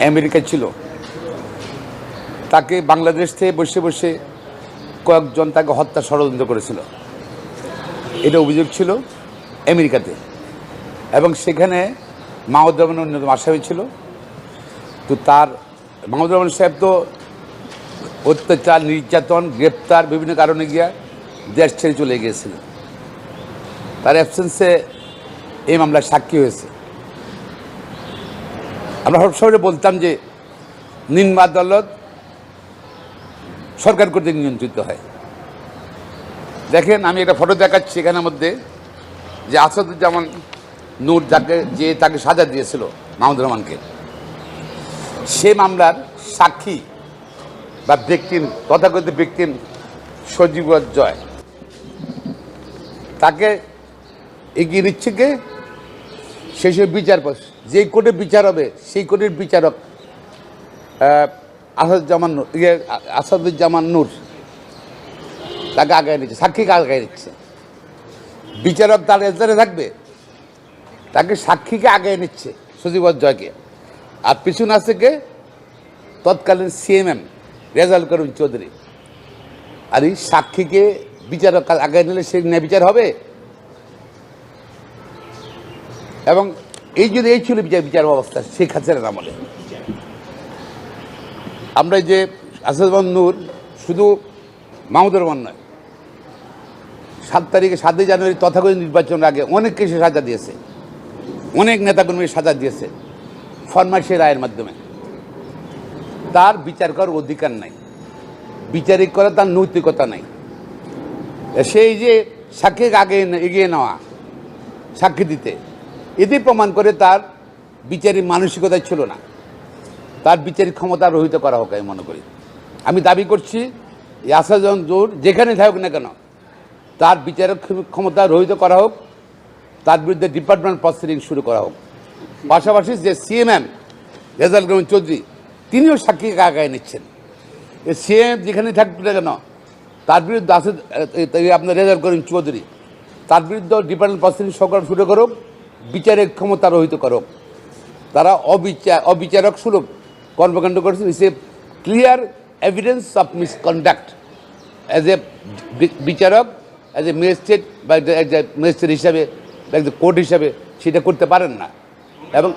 America ছিল। তাকে বাংলাদেশ থেকে বসে বসে কয়েকজন তাকে হত্যা ষড়যন্ত্র করেছিল। এটা অভিযোগ ছিল আমেরিকাতে। এবং সেখানে মাহমুদ রহমান অন্যতম আসামি ছিল। তো তার, মাহমুদ রহমান সাহেব তো অত্যাচার, নির্যাতন, গ্রেপ্তার বিভিন্ন কারণে গিয়া দেশ ছেড়ে চলে গিয়েছিল। তার অ্যাবসেন্সে এই মামলার সাক্ষী হয়েছে। আমরা সবসময় বলতাম যে নিম্ন আদালত সরকার কর্তৃক নিয়ন্ত্রিত হয়। দেখেন, আমি একটা ফটো দেখাচ্ছি এখানের মধ্যে যে আসাদুজ্জামান নূর যাকে, যে তাকে সাজা দিয়েছিল মাহমুদ রহমানকে। সে মামলার সাক্ষী বা ব্যক্তির, তথাকথিত ব্যক্তির সজীব জয়। তাকে এগিয়ে নিচ্ছে কে? সব বিচারপতি, যেই কোর্টে বিচার হবে, সেই কোর্টের বিচারক আসাদুজ্জামান নূর ইয়ে আসাদুজ্জামান নূর, তাকে আগায় নিচ্ছে, সাক্ষীকে আগায় নিচ্ছে। বিচারক তার এজারে থাকবে, তাকে সাক্ষীকে আগায় নিচ্ছে সজীব জয়কে আর পিছনে আছে কে? তৎকালীন সিএমএম রেজাল করিম চৌধুরী। আর এই সাক্ষীকে বিচারক আগায় নিলে সে ন্যায় বিচার হবে? এবং এই যদি এই ছিল বিচার বিচার ব্যবস্থা, শেখ হাসিনার আমলে। আমরা যে আসাদুজ্জামান নূর শুধু মাহমুদুর রহমান নয়, সাত তারিখে সাতই জানুয়ারি তথাকথিত নির্বাচনের আগে অনেককে সে সাজা দিয়েছে। অনেক নেতাকর্মীর সাজা দিয়েছে ফরমাইশি রায়ের মাধ্যমে। তার বিচার করার অধিকার নাই। বিচারিক করা তার নৈতিকতা নাই। সেই যে সাক্ষীকে আগে এগিয়ে নেওয়া, সাক্ষী দিতে এতে প্রমাণ করে তার বিচারিক মানসিকতা ছিল না। তার বিচারিক ক্ষমতা রহিত করা হোক আমি মনে করি। আমি দাবি করছি আসাজন জোর যেখানে থাকুক না কেন, তার বিচারক ক্ষমতা রহিত করা হোক, তার বিরুদ্ধে ডিপার্টমেন্ট প্রসিডিং শুরু করা হোক। পাশাপাশি যে সিএমএম রেজাল গ্রাম চৌধুরী, তিনিও সাক্ষীকে আগায় নিচ্ছেন। সিএম যেখানে থাকবে না কেন, তার বিরুদ্ধে এই আপনার রেজাল করিম চৌধুরী, তার বিরুদ্ধে ডিপার্টমেন্ট প্রসিডিং সরকার শুরু করুক বিচারের ক্ষমতা রহিত করক। তারা অবিচার অবিচারক সুলভ কর্মকাণ্ড করেছেন। Is a clear evidence of misconduct as a বিচারক অ্যাজ এ ম্যাজিস্ট্রেট বা ম্যাজিস্ট্রেট হিসাবে, বা কোর্ট হিসাবে সেটা করতে পারেন না। এবং